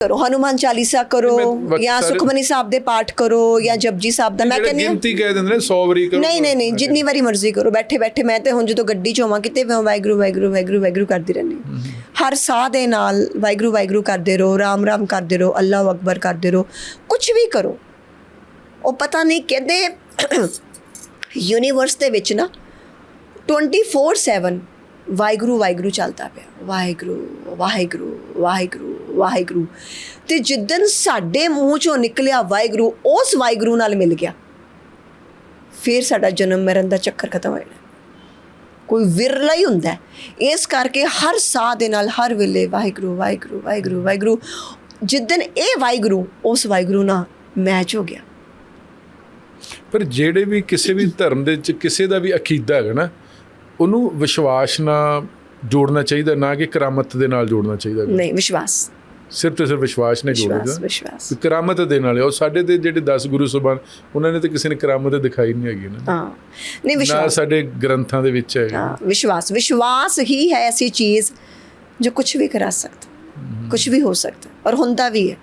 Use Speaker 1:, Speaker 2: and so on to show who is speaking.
Speaker 1: ਕਰੋ ਹਨੂਮਾਨ ਚਾਲੀਸਾ ਕਰੋ
Speaker 2: ਮੈਂ
Speaker 1: ਜਾਂ ਸੁਖਮਨੀ ਸਾਹਿਬ ਦੇ ਪਾਠ ਕਰੋ ਜਾਂ ਜਪਜੀ ਸਾਹਿਬ ਦਾ ਮੈਂ ਕਹਿੰਦੀ
Speaker 2: ਗਿਣਤੀ ਕਹਿ ਦਿੰਦੇ ਨੇ 100 ਵਾਰੀ ਕਰੋ।
Speaker 1: ਨਹੀਂ ਨਹੀਂ ਨਹੀਂ ਜਿੰਨੀ ਵਾਰੀ ਮਰਜ਼ੀ ਕਰੋ ਬੈਠੇ ਬੈਠੇ ਮੈਂ ਤੇ ਹੁਣ ਜਦੋਂ ਗੱਡੀ 'ਚ ਹੋਵਾਂ ਕਿਤੇ ਵੀ ਹੋਵਾਂ, ਵਾਹਿਗੁਰੂ ਵਾਹਿਗੁਰੂ ਵਾਹਿਗੁਰੂ ਵਾਹਿਗੁਰੂ ਕਰਦੀ ਰਹਿੰਦੀ। ਹਰ ਸਾਹ ਦੇ ਨਾਲ ਵਾਹਿਗੁਰੂ ਵਾਹਿਗੁਰੂ ਕਰਦੇ ਰਹੋ ਰਾਮ ਰਾਮ ਕਰਦੇ ਰਹੋ ਅੱਲਾਹੁ ਅਕਬਰ ਕਰਦੇ ਰਹੋ ਕੁਝ ਵੀ ਕਰੋ। ਉਹ ਪਤਾ ਨਹੀਂ ਕਹਿੰਦੇ ਯੂਨੀਵਰਸ ਦੇ ਵਿੱਚ ਨਾ 24/7 ਵਾਹਿਗੁਰੂ ਵਾਹਿਗੁਰੂ ਚੱਲਦਾ ਪਿਆ। ਵਾਹਿਗੁਰੂ ਵਾਹਿਗੁਰੂ ਵਾਹਿਗੁਰੂ ਵਾਹਿਗੁਰੂ। ਤੇ ਜਿੱਦਨ ਸਾਡੇ ਮੂੰਹ ਚੋਂ ਨਿਕਲਿਆ ਵਾਹਿਗੁਰੂ ਉਸ ਵਾਹਿਗੁਰੂ ਨਾਲ ਮਿਲ ਗਿਆ। ਫਿਰ ਸਾਡਾ ਜਨਮ ਮਰਨ ਦਾ ਚੱਕਰ ਖਤਮ ਹੋ ਜਾਣਾ ਕੋਈ ਵਿਰਲਾ ਹੀ ਹੁੰਦਾ। ਇਸ ਕਰਕੇ ਹਰ ਸਾਹ ਦੇ ਨਾਲ ਹਰ ਵੇਲੇ ਵਾਹਿਗੁਰੂ ਵਾਹਿਗੁਰੂ ਵਾਹਿਗੁਰੂ ਵਾਹਿਗੁਰੂ। ਜਿੱਦਨ ਇਹ ਵਾਹਿਗੁਰੂ ਉਸ ਵਾਹਿਗੁਰੂ ਨਾਲ ਮੈਚ ਹੋ ਗਿਆ।
Speaker 2: ਪਰ ਜਿਹੜੇ ਵੀ ਕਿਸੇ ਵੀ ਧਰਮ ਦੇ ਵਿੱਚ ਕਿਸੇ ਦਾ ਵੀ ਅਕੀਦਾ ਹੈਗਾ ਨਾ ਉਹਨੂੰ ਵਿਸ਼ਵਾਸ ਨਾਲ ਜੋੜਨਾ ਚਾਹੀਦਾ ਨਾ ਕਿ ਕਰਾਮਤ ਦੇ ਨਾਲ ਜੋੜਨਾ ਚਾਹੀਦਾ।
Speaker 1: ਨਹੀਂ ਵਿਸ਼ਵਾਸ।
Speaker 2: ਸਿਰਫ ਤੇ ਸਿਰਫ ਵਿਸ਼ਵਾਸ ਨੇ ਜੋੜਨਾ
Speaker 1: ਵਿਸ਼ਵਾਸ ਵਿਸ਼ਵਾਸ।
Speaker 2: ਕਰਾਮਤ ਦੇ ਨਾਲ ਉਹ ਸਾਡੇ ਤੇ ਜਿਹੜੇ 10 ਗੁਰੂ ਸਬਾਨ ਉਹਨਾਂ ਨੇ ਤਾਂ ਕਿਸੇ ਨੇ ਕਰਾਮਤ ਦਿਖਾਈ ਨਹੀਂ ਹੈਗੀ ਨਾ।
Speaker 1: ਹਾਂ। ਨਹੀਂ
Speaker 2: ਨਾ
Speaker 1: ਵਿਸ਼ਵਾਸ
Speaker 2: ਸਾਡੇ ਗ੍ਰੰਥਾਂ ਦੇ ਵਿੱਚ ਹੈਗਾ
Speaker 1: ਹਾਂ ਵਿਸ਼ਵਾਸ। ਵਿਸ਼ਵਾਸ ਹੀ ਹੈ ਐਸੀ ਚੀਜ਼ ਜੋ ਕੁਝ ਵੀ ਕਰਾ ਸਕਦਾ ਕੁਝ ਵੀ ਹੋ ਸਕਦਾ ਔਰ ਹੁੰਦਾ ਵੀ ਹੈ।